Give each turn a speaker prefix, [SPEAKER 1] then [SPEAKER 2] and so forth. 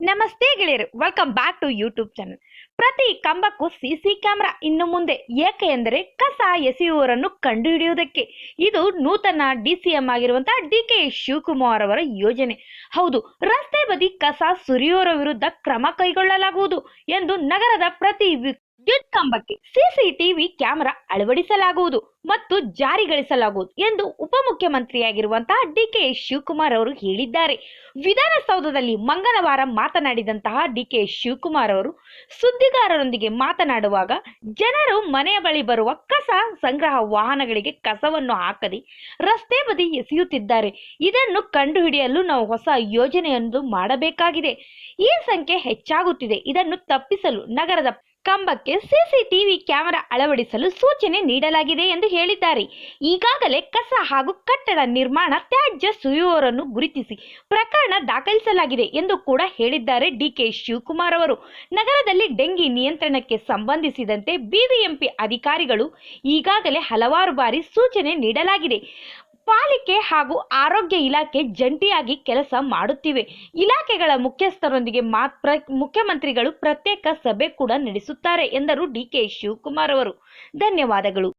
[SPEAKER 1] ನಮಸ್ತೆ ಗೆಳೆಯರು welcome back to YouTube channel ಪ್ರತಿ ಕಂಬಕ್ಕೂ ಸಿಸಿ ಕ್ಯಾಮೆರಾ ಇನ್ನು ಮುಂದೆ ಏಕೆ ಎಂದರೆ ಕಸ ಎಸೆಯುವವರನ್ನು ಕಂಡುಹಿಡಿಯುವುದಕ್ಕೆ. ಇದು ನೂತನ ಡಿ ಸಿ ಎಂ ಆಗಿರುವಂತಹ ಡಿ ಕೆ ಶಿವಕುಮಾರ್ ಅವರ ಯೋಜನೆ. ಹೌದು, ರಸ್ತೆ ಬದಿ ಕಸ ಸುರಿಯುವವರ ವಿರುದ್ಧ ಕ್ರಮ ಕೈಗೊಳ್ಳಲಾಗುವುದು ಎಂದು ನಗರದ ಪ್ರತಿ ವಿದ್ಯುತ್ ಕಂಬಕ್ಕೆ ಸಿಸಿಟಿವಿ ಕ್ಯಾಮೆರಾ ಅಳವಡಿಸಲಾಗುವುದು ಮತ್ತು ಜಾರಿಗೊಳಿಸಲಾಗುವುದು ಎಂದು ಉಪಮುಖ್ಯಮಂತ್ರಿಯಾಗಿರುವಂತಹ ಡಿ ಕೆ ಶಿವಕುಮಾರ್ ಅವರು ಹೇಳಿದ್ದಾರೆ. ವಿಧಾನಸೌಧದಲ್ಲಿ ಮಂಗಳವಾರ ಮಾತನಾಡಿದಂತಹ ಡಿ ಕೆ ಶಿವಕುಮಾರ್ ಅವರು ಸುದ್ದಿಗಾರರೊಂದಿಗೆ ಮಾತನಾಡುವಾಗ, ಜನರು ಮನೆಯ ಬಳಿ ಬರುವ ಕಸ ಸಂಗ್ರಹ ವಾಹನಗಳಿಗೆ ಕಸವನ್ನು ಹಾಕದೆ ರಸ್ತೆ ಬದಿ ಎಸೆಯುತ್ತಿದ್ದಾರೆ. ಇದನ್ನು ಕಂಡುಹಿಡಿಯಲು ನಾವು ಹೊಸ ಯೋಜನೆಯೊಂದು ಮಾಡಬೇಕಾಗಿದೆ. ಈ ಸಂಖ್ಯೆ ಹೆಚ್ಚಾಗುತ್ತಿದೆ. ಇದನ್ನು ತಪ್ಪಿಸಲು ನಗರದ ಕಂಬಕ್ಕೆ ಸಿಸಿಟಿವಿ ಕ್ಯಾಮೆರಾ ಅಳವಡಿಸಲು ಸೂಚನೆ ನೀಡಲಾಗಿದೆ ಎಂದು ಹೇಳಿದ್ದಾರೆ. ಈಗಾಗಲೇ ಕಸ ಹಾಗೂ ಕಟ್ಟಡ ನಿರ್ಮಾಣ ತ್ಯಾಜ್ಯ ಸುರಿಯುವವರನ್ನು ಗುರುತಿಸಿ ಪ್ರಕರಣ ದಾಖಲಿಸಲಾಗಿದೆ ಎಂದು ಕೂಡ ಹೇಳಿದ್ದಾರೆ ಡಿಕೆ ಶಿವಕುಮಾರ್ ಅವರು. ನಗರದಲ್ಲಿ ಡೆಂಗಿ ನಿಯಂತ್ರಣಕ್ಕೆ ಸಂಬಂಧಿಸಿದಂತೆ ಬಿಬಿಎಂಪಿ ಅಧಿಕಾರಿಗಳು ಈಗಾಗಲೇ ಹಲವಾರು ಬಾರಿ ಸೂಚನೆ ನೀಡಲಾಗಿದೆ. ಪಾಲಿಕೆ ಹಾಗೂ ಆರೋಗ್ಯ ಇಲಾಖೆ ಜಂಟಿಯಾಗಿ ಕೆಲಸ ಮಾಡುತ್ತಿವೆ. ಇಲಾಖೆಗಳ ಮುಖ್ಯಸ್ಥರೊಂದಿಗೆ ಮಾತ್ರ ಮುಖ್ಯಮಂತ್ರಿಗಳು ಪ್ರತ್ಯೇಕ ಸಭೆ ಕೂಡ ನಡೆಸುತ್ತಾರೆ ಎಂದರು ಡಿಕೆ ಶಿವಕುಮಾರ್ ಅವರು. ಧನ್ಯವಾದಗಳು.